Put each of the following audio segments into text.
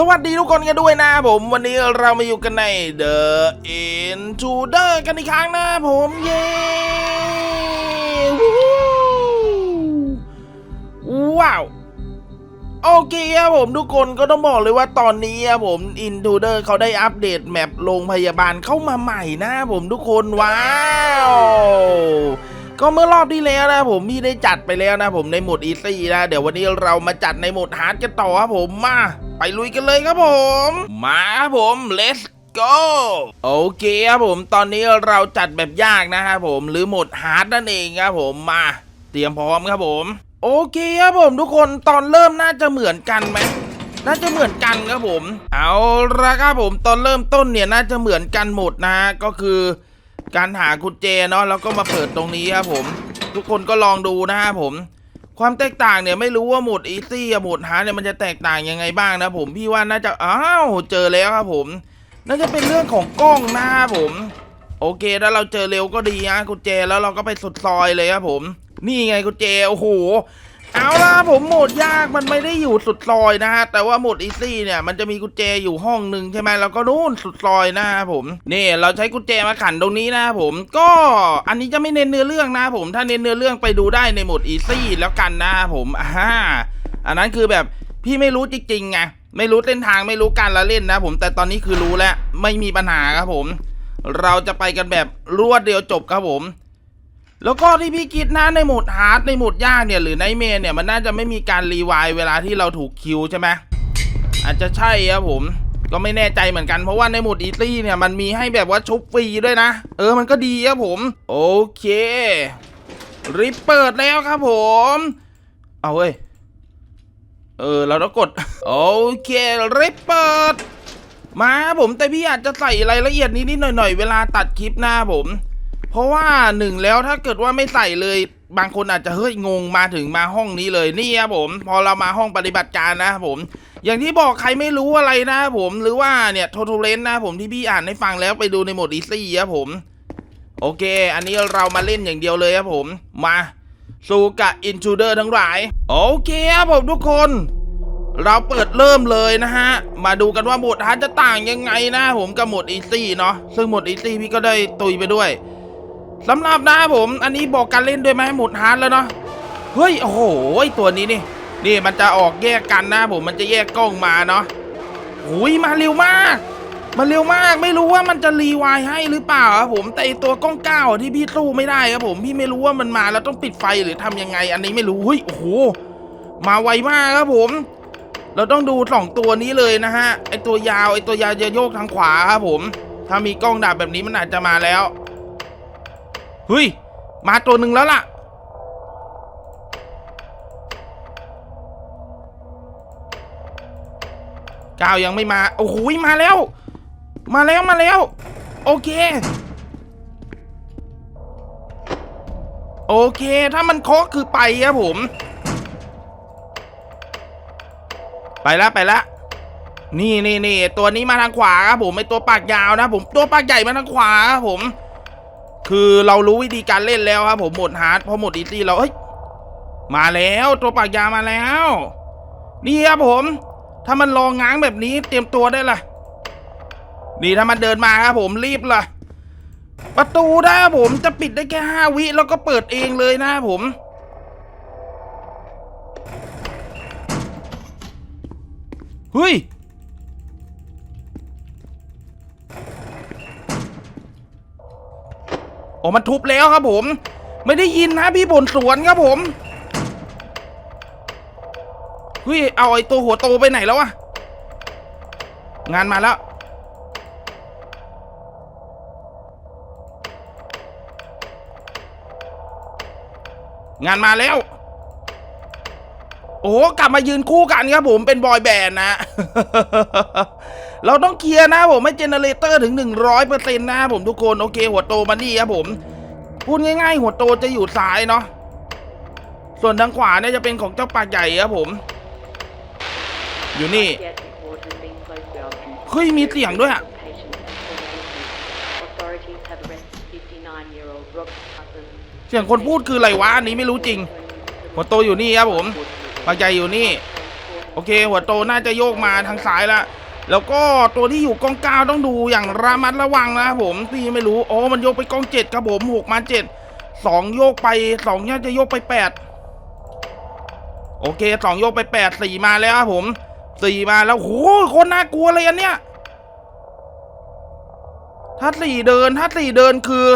สวัสดีทุกคนกันด้วยนะผม วันนี้เรามาอยู่กันใน The Intruder กันอีกครั้งนะผมเย้ว้ว้าวโอเคครับผมทุกคนก็ต้องบอกเลยว่าตอนนี้ครับผม Intruder เขาได้อัปเดตแมปโรงพยาบาลเข้ามาใหม่นะผมทุกคนว้าว ก็เมื่อรอบที่แล้วนะผมพี่ได้จัดไปแล้วนะผมในโหมดอีซี่นะ เดี๋ยววันนี้เรามาจัดในโหมดฮาร์ดกันต่อครับผมมา ไปลุยกันเลยครับผม มาครับผม let's go โอเคครับผมตอนนี้เราจัดแบบยากนะครับผมหรือโหมดฮาร์ดนั่นเองครับผมมา เตรียมพร้อมครับผม โอเคครับผมทุกคนตอนเริ่มน่าจะเหมือนกันไหมน่าจะเหมือนกันครับผม เอาละครับผมตอนเริ่มต้นเนี่ยน่าจะเหมือนกันหมดนะฮะก็คือ การหากุญแจเนาะแล้วก็มาเปิดตรงนี้ครับผม ทุกคนก็ลองดูนะฮะผม ความแตกต่างเนี่ยไม่รู้ว่าหมดอีซี่กับหมดฮาร์ดเนี่ยมันจะแตกต่างยังไงบ้างนะผมพี่ว่าน่าจะอ้าวเจอแล้วครับผมน่าจะเป็นเรื่องของกล้องนะครับผม โอเคถ้าเราเจอเร็วก็ดีนะกุญแจแล้วเราก็ไปสุดซอยเลยครับผม นี่ไงกุญแจโอ้โห เอาล่ะผมโหมดยากมันไม่ได้อยู่สุดซอยนะฮะ แต่ว่าโหมดอีซี่เนี่ยมันจะมีกุญแจอยู่ห้องหนึ่งใช่ไหมแล้วก็นู่นสุดซอยนะครับผมนี่เราใช้กุญแจมาขันตรงนี้นะผมก็อันนี้จะไม่เน้นเนื้อเรื่องนะผมถ้าเน้นเนื้อเรื่องไปดูได้ในโหมดอีซี่แล้วกันนะผมอ่าอันนั้นคือแบบพี่ไม่รู้จริงๆไงไม่รู้เส้นทางไม่รู้การละเล่นนะผมแต่ตอนนี้คือรู้แล้วไม่มีปัญหาครับผม เราจะไปกันแบบรวดเดียวจบครับผม แล้วก็ที่พี่คิดนะในโหมดฮาร์ดในโหมดยากเนี่ยหรือในเมนเนี่ยมันน่าจะไม่มีการรีวล์เวลาที่เราถูกคิวใช่ไหมอาจจะใช่ครับผม ก็ไม่แน่ใจเหมือนกันเพราะว่าในโหมดอีซี่เนี่ยมันมีให้แบบว่าชุบฟรีด้วยนะ เออมันก็ดีครับผม โอเคริปเปิดแล้วครับผม เอาเว้ยเออเราต้องกด โอเคริปเปิด มาผมแต่พี่อาจจะใส่รายละเอียดนิดๆหน่อยๆเวลาตัดคลิปหน้าผม เพราะว่าหนึ่งแล้วถ้าเกิดว่าไม่ใส่เลย บางคนอาจจะเฮ้ยงงมาถึงมาห้องนี้เลยนี่ครับผม พอเรามาห้องปฏิบัติการนะผม อย่างที่บอกใครไม่รู้อะไรนะผมหรือว่าเนี่ยโทโทเลนนะผมที่พี่อ่านให้ฟังแล้วไปดูในโหมดอีซี่ครับผม โอเค อันนี้เรามาเล่นอย่างเดียวเลยครับผมมาสู่กับอินชูเดอร์ทั้งหลาย โอเคครับผมทุกคน เราเปิดเริ่มเลยนะฮะ มาดูกันว่าโหมดฮาร์ดจะต่างยังไงนะผมกับโหมดอีซี่เนาะซึ่งโหมดอีซี่พี่ก็ได้ตุยไปด้วย สำหรับนะผม อันนี้บอกการเล่นด้วยไหมหมดฮาร์ดแล้วเนาะเฮ้ยโอ้โหตัวนี้นี่นี่มันจะออกแยกกันนะผมมันจะแยกกล้องมาเนาะหุยมาเร็วมาก มันเร็วมากไม่รู้ว่ามันจะรีไวล์ให้หรือเปล่าครับผมแต่ตัวกล้องเก้าที่พี่สู้ไม่ได้ครับผมพี่ไม่รู้ว่ามันมาแล้วต้องปิดไฟหรือทำยังไง อันนี้ไม่รู้เฮ้ยโอ้โหมาไวมากครับผม เราต้องดูสองตัวนี้เลยนะฮะไอตัวยาวไอตัวยาวจะโยกทางขวาครับผม ถ้ามีกล้องดับแบบนี้มันอาจจะมาแล้ว เฮ้ย มาตัวหนึ่งแล้วล่ะ ก้าวยังไม่มา โอ้โหมาแล้ว มาแล้วมาแล้ว โอเค โอเค ถ้ามันเคาะคือไปครับผม ไปแล้วไปแล้วนี่นี่นี่ตัวนี้มาทางขวาครับผมไอตัวปากยาวนะผมตัวปากใหญ่มาทางขวาครับผม คือเรารู้วิธีการเล่นแล้วครับผมหมดฮาร์ดพอหมดอีซี่เราเฮ้ยมาแล้วตัวปากยามาแล้ว นี่ครับผม ถ้ามันรองง้างแบบนี้เตรียมตัวได้ละนี่ถ้ามันเดินมาครับผมรีบละประตูนะครับผมจะปิดได้แค่ห้าวิแล้วก็เปิดเองเลยนะครับผมเฮ้ย อมันทุบแล้วครับผม ไม่ได้ยินนะพี่บ่นสวนครับผมเฮ้ยเอาไอ้ตัวหัวโตไปไหนแล้ววะงานมาแล้ว งานมาแล้ว โอ้กลับมายืนคู่กันครับผมเป็นบอยแบนด์นะ เราต้องเคลียร์นะผมให้เจเนเรเตอร์ถึง 100%นะผมทุกคนโอเค หัวโตมานี่ครับผม พูดง่ายๆ หัวโตจะอยู่ซ้ายเนาะส่วนทางขวาเนี่ยจะเป็นของเจ้าปากใหญ่ครับผม อยู่นี่เฮ้ยมีเสียงด้วยอะเสียงคนพูดคืออะไรวะอันนี้ไม่รู้จริง หัวโตอยู่นี่ครับผม ปาใหญ่อยู่นี่ โอเค หัวโตน่าจะโยกมาทางซ้ายละแล้วก็ตัวที่อยู่กองเก้าต้องดูอย่างระมัดระวังนะผมพี่ไม่รู้โอ๋อมันโยกไปกองเจ็ดครับผมหกมาเจ็ดสองโยกไปสองน่าจะโยกไปแปดโอเคสองโยกไปแปดสี่มาแล้วครับผมสี่มาแล้วโหคนน่ากลัวเลยอันเนี้ยถ้าสี่เดินถ้าสี่เดินคือ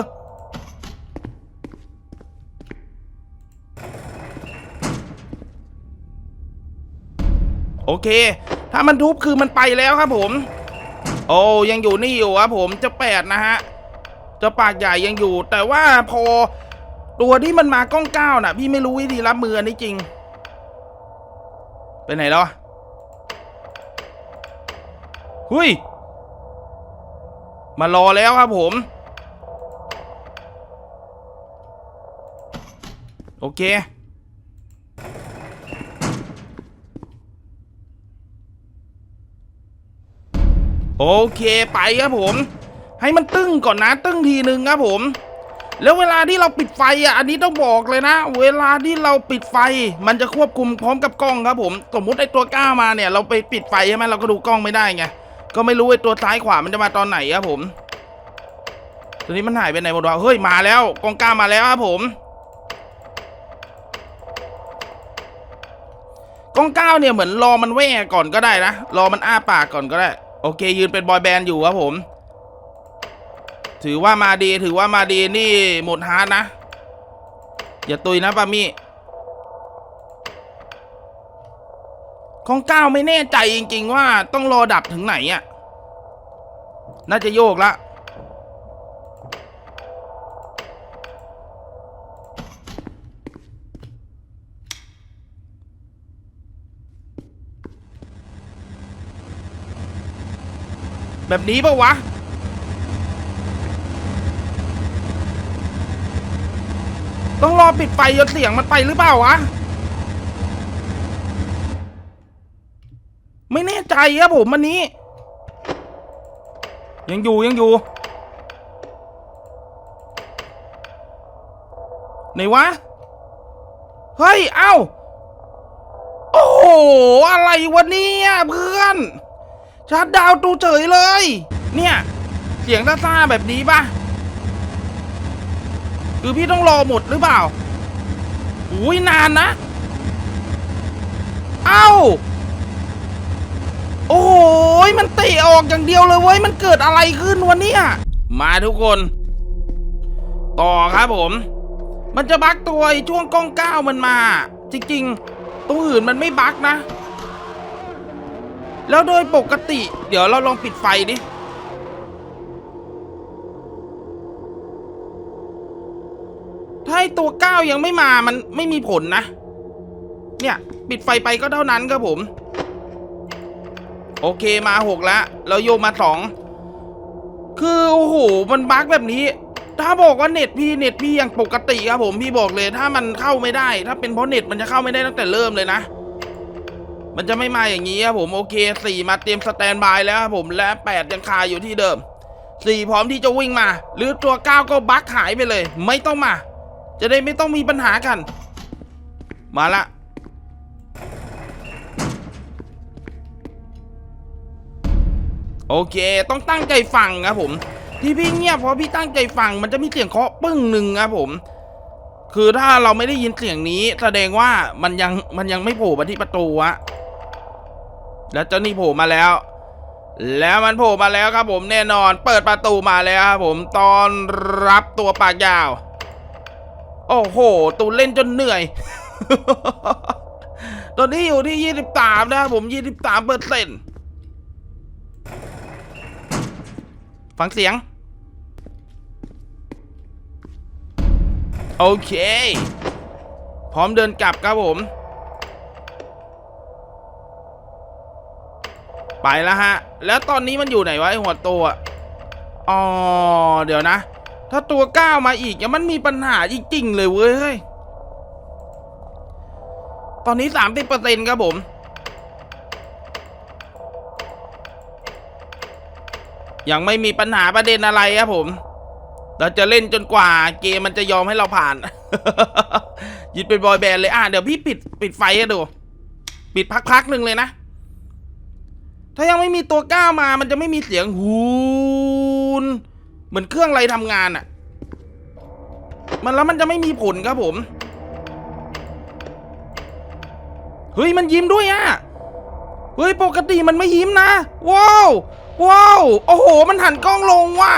โอเค ถ้ามันทุบคือมันไปแล้วครับผม โอ้ยังอยู่นี่อยู่ครับผมจะแปดนะฮะจะปากใหญ่ยังอยู่ แต่ว่าพอตัวที่มันมากล้องเก้าน่ะ พี่ไม่รู้วิธีรับมืออันนี้จริงไปไหนแล้วอะหุยมารอแล้วครับผม โอเค โอเคไปครับผม ให้มันตึ้งก่อนนะ ตึ้งทีหนึ่งครับผม แล้วเวลาที่เราปิดไฟอะอันนี้ต้องบอกเลยนะ เวลาที่เราปิดไฟ มันจะควบคุมพร้อมกับกล้องครับผม สมมติไอ้ตัวก้ามาเนี่ย เราไปปิดไฟใช่ไหมเราก็ดูกล้องไม่ได้ไงก็ไม่รู้ไอ้ตัวซ้ายขวามันจะมาตอนไหนครับผมตัวนี้มันหายไปไหนหมดวะเฮ้ยมาแล้วกล้องก้ามาแล้วครับผมกล้องก้าเนี่ยเหมือนรอมันแว่ก่อนก็ได้นะรอมันอ้าปากก่อนก็ได้ โอเค ยืนเป็นบอยแบนด์อยู่ครับผม ถือว่ามาดีถือว่ามาดีนี่หมดฮาร์ดนะ อย่าตุยนะปามี่ของก้าวไม่แน่ใจจริง ๆ ว่าต้องรอดับถึงไหนอะ่ะ น่าจะโยกละ แบบนี้ปะวะ ต้องรอปิดไฟจนเสียงมันไปหรือเปล่าวะ ไม่แน่ใจครับผมวันนี้ ยังอยู่ยังอยู่ไหนวะ เฮ้ย เอ้า โอ้โห อะไรวะเนี่ยเพื่อน ชัดดาวตูเฉยเลย เนี่ย เสียงซ่าๆแบบนี้ปะคือพี่ต้องรอหมดหรือเปล่าอุ้ยนานนะ เอ้า โอ้ยมันเตะออกอย่างเดียวเลยเว้ย มันเกิดอะไรขึ้นวันนี้มาทุกคน ต่อครับผม มันจะบักตัวช่วงกล้องก้าวมันมา จริงๆตัวอื่นมันไม่บักนะ แล้วโดยปกติ เดี๋ยวเราลองปิดไฟดิ ถ้าตัวก้าวยังไม่มามันไม่มีผลนะ เนี่ย ปิดไฟไปก็เท่านั้นครับผม โอเคมาหกแล้วแล้วโยมาสองคือโอ้โหมันบั๊กแบบนี้ ถ้าบอกว่าเน็ตพี่เน็ตพี่ยังปกติครับผมพี่บอกเลย ถ้ามันเข้าไม่ได้ ถ้าเป็นเพราะเน็ตมันจะเข้าไม่ได้ตั้งแต่เริ่มเลยนะ มันจะไม่มาอย่างนี้ครับผมโอเคสี่มาเตรียมสแตนบายแล้วครับผมและแปดยังคาอยู่ที่เดิมสี่พร้อมที่จะวิ่งมา หรือตัวเก้าก็บักหายไปเลย ไม่ต้องมา จะได้ไม่ต้องมีปัญหากัน มาละโอเค ต้องตั้งใจฟังครับผม ที่พี่เงียบเพราะพี่ตั้งใจฟัง มันจะมีเสียงเคาะปึ้งหนึ่งครับผม คือถ้าเราไม่ได้ยินเสียงนี้ แสดงว่ามันยังมันยังไม่โผล่มาที่ประตูวะ แล้วเจ้านี่โผล่มาแล้ว แล้วมันโผล่มาแล้วครับผมแน่นอน เปิดประตูมาแล้วครับผมตอนรับตัวปากยาว โอ้โห ตูเล่นจนเหนื่อย ตอนนี้อยู่ที่ยี่สิบสามนะครับผมยี่สิบสามเปอร์เซ็นต์ฟังเสียง โอเค พร้อมเดินกลับครับผม ไปแล้วฮะ แล้วตอนนี้มันอยู่ไหนวะไอหัวโตอะอ๋อเดี๋ยวนะ ถ้าตัวก้าวมาอีกยังมันมีปัญหาจริงๆเลยเว้ยตอนนี้สามสิบเปอร์เซ็นต์ครับผมยังไม่มีปัญหาประเด็นอะไรครับผม เราจะเล่นจนกว่าเกมมันจะยอมให้เราผ่านยึดเป็นบอยแบนด์เลย อะ เดี๋ยวพี่ปิดปิดไฟให้ดู ปิดพักๆหนึ่งเลยนะ ถ้ายังไม่มีตัวก้าวมามันจะไม่มีเสียงฮูนเหมือนเครื่องอะไรทำงานอะ่ะ มันแล้วมันจะไม่มีผลครับผม เฮ้ยมันยิ้มด้วยอะ่ะ เฮ้ยปกติมันไม่ยิ้มนะ ว้าว ว้าว โอ้โห มันหันกล้องลงว่ะ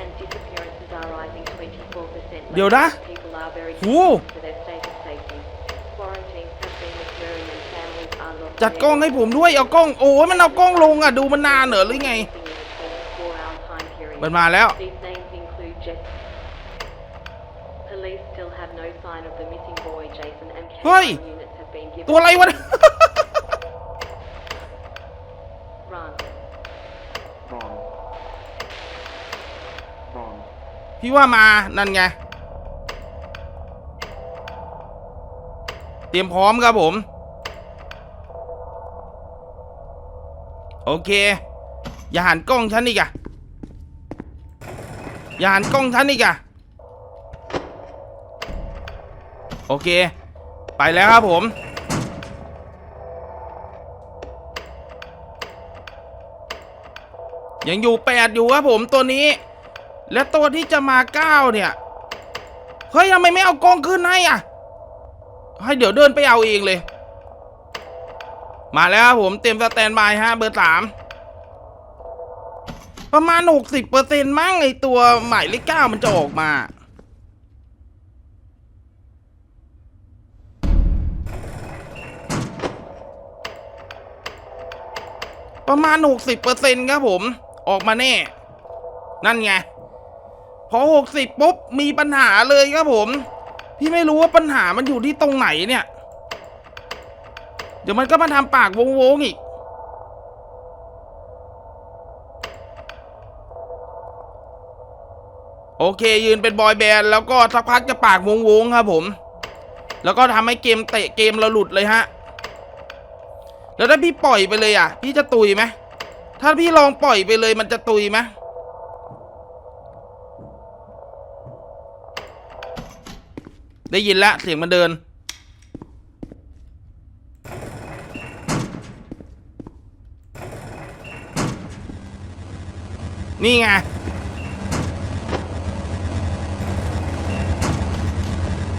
And disappearances are rising 24%. เดี๋ยวนะ People จัดกล้องให้ผมด้วยเอากล้องโอ้ยมันเอากล้องลงอะดูมันนานเหรอหรือไง in a 24-hour time period. มันมาแล้ว These names include Jess. Police still have no sign of the missing boy, Jason, and Hey! K9 units have been given. ตัวอะไรวะ Run. Wrong. Wrong. พี่ว่ามานั่นไง เตรียมพร้อมครับผม โอเค อย่าหันกล้องฉันอีกอะอย่าหันกล้องฉันอีกอะโอเค ไปแล้วครับผม ยังอยู่แปดอยู่ครับผมตัวนี้ และตัวที่จะมาเก้าเนี่ย เฮ้ยทำไมไม่เอากล้องขึ้นให้อะ ให้เดี๋ยวเดินไปเอาเองเลย มาแล้วครับผมเต็มสแตนบายฮะเบอร์สามประมาณหกสิบเปอร์เซ็นต์มั้งไอตัวหมายเลขเก้ามันจะออกมา ประมาณหกสิบเปอร์เซ็นต์ครับผม ออกมาแน่ นั่นไง พอหกสิบปุ๊บ มีปัญหาเลยครับผม พี่ไม่รู้ว่าปัญหามันอยู่ที่ตรงไหนเนี่ย เดี๋ยวมันก็มาทำปากวงๆอีก โอเค ยืนเป็นบอยแบนด์แล้วก็สักพักจะปากวงๆครับผม แล้วก็ทำให้เกมเตะเกมเราหลุดเลยฮะ แล้วถ้าพี่ปล่อยไปเลยอะ พี่จะตุยไหมถ้าพี่ลองปล่อยไปเลยมันจะตุยไหมได้ยินแล้วเสียงมันเดิน นี่ไง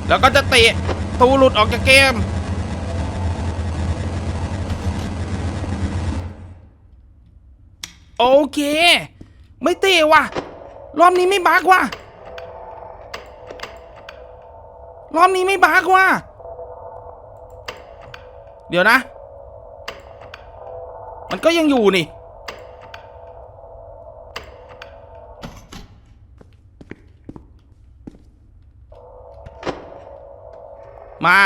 แล้วก็จะเตะตูหลุดออกจากเกม โอเค ไม่เตะว่ะ รอบนี้ไม่บักว่ะ รอบนี้ไม่บักว่ะ เดี๋ยวนะ มันก็ยังอยู่นี่ มา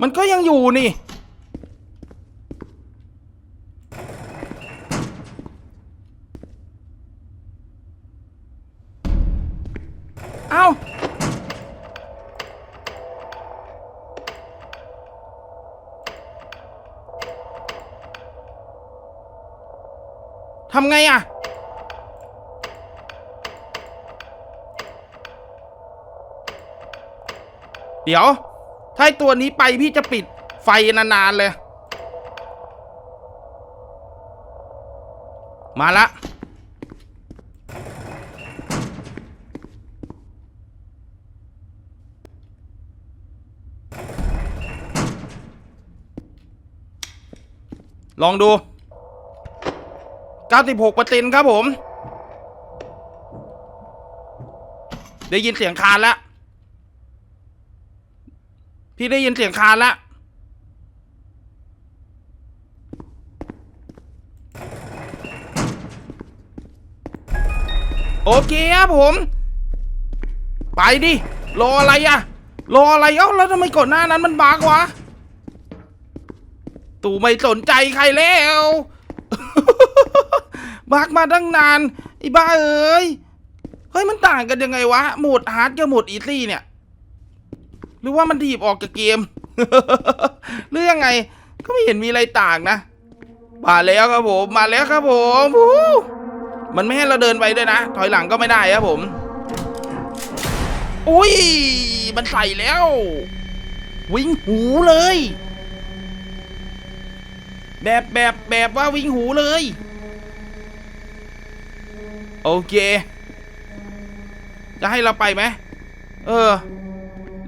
มันก็ยังอยู่นี่ เอ้า ทำไงอะ เดี๋ยว ถ้าตัวนี้ไปพี่จะปิดไฟนานๆเลย มาละลองดู 96เปอร์เซ็นต์ครับผม ได้ยินเสียงคานแล้ว พี่ได้ยินเสียงคานแล้วโอเคครับผม ไปดิ รออะไรอะรออะไรเอ้าแล้วทำไมก่อนหน้านั้นมันบากวะตู่ไม่สนใจใครแล้วบักมาตั้งนานไอ้บ้าเอ้ยเฮ้ยมันต่างกันยังไงวะโหมดฮาร์ดกับโหมดอีซี่เนี่ย หรือว่ามันถีบออกจากเกม หรือยังไง ก็ไม่เห็นมีอะไรต่างนะ มาแล้วครับผม มาแล้วครับผมมันไม่ให้เราเดินไปด้วยนะ ถอยหลังก็ไม่ได้ครับผม อุ้ย มันใส่แล้ว วิ่งหูเลย แบบแบบแบบว่าวิ่งหูเลย โอเค จะให้เราไปไหม เออ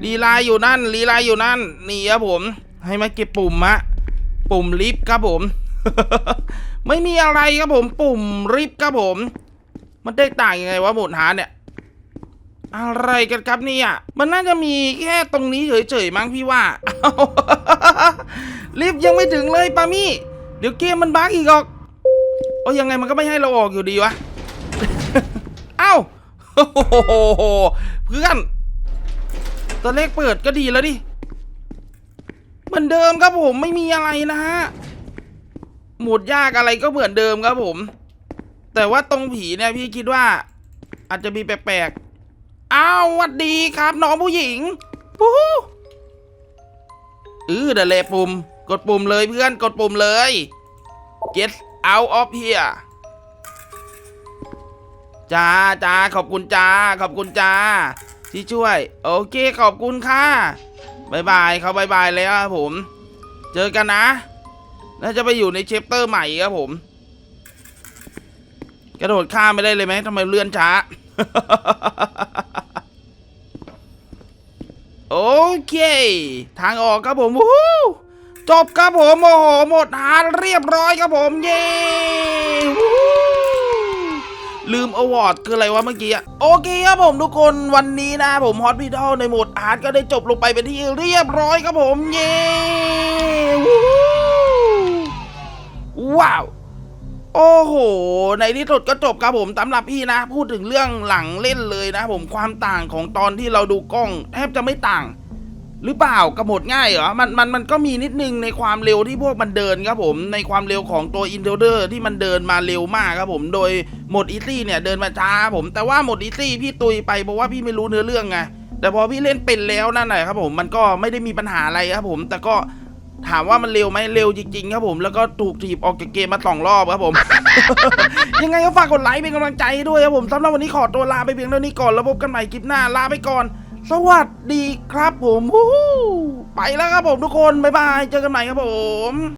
ลีลาอยู่นั่นลีลาอยู่นั่นนี่ครับผม ให้มาเก็บปุ่มมะปุ่มลิฟต์ครับผม ไม่มีอะไรครับผม ปุ่มลิฟต์ครับผม มันได้ต่างยังไงวะหมดหาเนี่ย อะไรกันครับเนี่ยมันน่าจะมีแค่ตรงนี้เฉยๆมั้งพี่ว่าลิฟต์ยังไม่ถึงเลยปามี่เดี๋ยวเกมมันบั๊กอีกหรอกโอ้ยังไงมันก็ไม่ให้เราออกอยู่ดีวะ เอ้าโอ้โหเพื่อน ตอนเลขเปิดก็ดีแล้วดิ เหมือนเดิมครับผมไม่มีอะไรนะฮะ หมดยากอะไรก็เหมือนเดิมครับผม แต่ว่าตรงผีเนี่ยพี่คิดว่า อาจจะมีแปลกๆ อ้าววัดดีครับน้องผู้หญิงปู๊เออเดเลปุ่ม กดปุ่มเลยเพื่อนกดปุ่มเลย get out of here จ้าจ้าขอบคุณจ้าขอบคุณจ้า ที่ช่วย โอเคขอบคุณค่ะบายบายเขาบายบายแล้วครับผม เจอกันนะน่าจะไปอยู่ในเชปเตอร์ใหม่ครับผม กระโดดข้ามไม่ได้เลยไหมทำไมเลื่อนช้า โอเค ทางออกครับผมวู้จบครับผมโอ้โหหมดหาเรียบร้อยครับผม เย้ ลืมอวอร์ดคืออะไรวะเมื่อกี้อะโอเคครับผมทุกคนวันนี้นะ ผมฮอตพิทอลในโหมดอาร์ตก็ได้จบลงไปเป็นที่เรียบร้อยครับผมเย้ว้าวโอ้โห ในที่สุดก็จบครับผมสำหรับพี่นะ พูดถึงเรื่องหลังเล่นเลยนะ ผมความต่างของตอนที่เราดูกล้อง แทบจะไม่ต่าง หรือเปล่ากระหมดง่ายเหรอมันมันมันก็มีนิดนึงในความเร็วที่พวกมันเดินครับผมในความเร็วของตัวอินเทอร์ที่มันเดินมาเร็วมากครับผมโดยหมดอีซี่เนี่ยเดินมาช้าผมแต่ว่าหมดอีซี่พี่ตุยไปเพราะว่าพี่ไม่รู้เนื้อเรื่องไงแต่พอพี่เล่นเป็นแล้วนั่นแหละครับผมมันก็ไม่ได้มีปัญหาอะไรครับผม แต่ก็ถามว่ามันเร็วไหมเร็วจริงๆครับผมแล้วก็ถูกถีบออกจากเกมมาสองรอบครับผม ยังไงก็ฝากกดไลค์เป็นกำลังใจด้วยครับผมสำหรับวันนี้ขอตัวลาไปเพียงเท่านี้ก่อนแล้วพบกันใหม่คลิปหน้าลาไปก่อน สวัสดีครับผม ไปแล้วครับผมทุกคน บ๊ายบาย เจอกันใหม่ครับผม